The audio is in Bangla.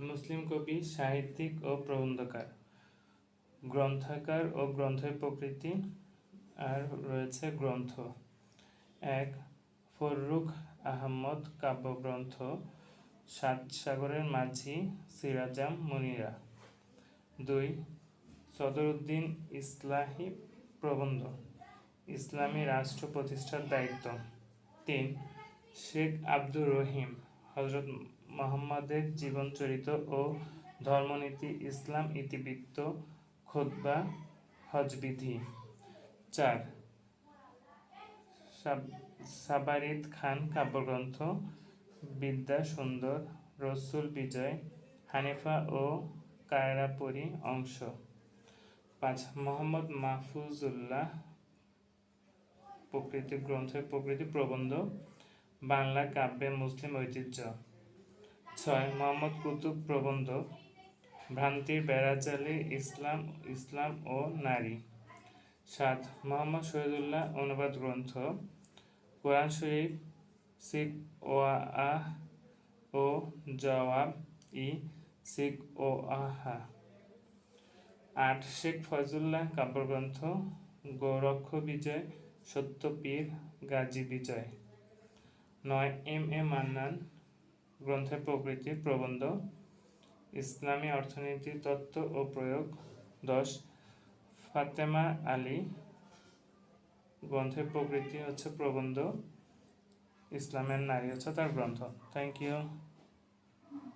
মুসলিম কবি, সাহিত্যিক ও প্রবন্ধকার। গ্রন্থাকার ও গ্রন্থের প্রকৃতি আর রয়েছে গ্রন্থ। এক, ফররুখ আহমদ কাব্যগ্রন্থ, সাত সাগরের মাঝি সিরাজাম মুনিরা। দুই সদরুদ্দিন ইসলাহি প্রবন্ধ, ইসলামী রাষ্ট্র প্রতিষ্ঠার দায়িত্ব। তিন, শেখ আব্দুর রহিম। হজরত মোহাম্মদের জীবনচরিত ও ধর্মনীতি, ইসলাম ইতিবৃত্ত খোদবা হজবিধি। চার, সাব- সাবারিদ খান কাব্যগ্রন্থ, বিদ্যা সুন্দর, রসুল বিজয়, হানিফা ও কায়রাপুরী অংশ। পাঁচ, মোহাম্মদ মাহফুজুল্লাহ প্রকৃতি গ্রন্থের প্রকৃতি প্রবন্ধ। বাংলা কাব্যে মুসলিম ঐতিহ্য। ছয়, মোহাম্মদ কুতুব প্রবন্ধ ভ্রান্তির বেড়াচালি, ইসলাম ইসলাম ও নারী। সাত, মোহাম্মদ শহীদুল্লাহ অনুবাদ গ্রন্থ, কোরআন শরীফ, শিখ ও আহ ও জওয়াব ই শিখ ও আহা আট, শেখ ফয়জুল্লাহ কাব্যগ্রন্থ, গৌরক্ষ বিজয়, সত্যপীর গাজী বিজয়। নয় এম এ মান্নান, গ্রন্থের প্রকৃতি প্রবন্ধ, ইসলামী অর্থনীতি তত্ত্ব ও প্রয়োগ, দশ, ফাতেমা আলী, গ্রন্থের প্রকৃতি হচ্ছে প্রবন্ধ, ইসলামের নারী হচ্ছে তার গ্রন্থ। Thank you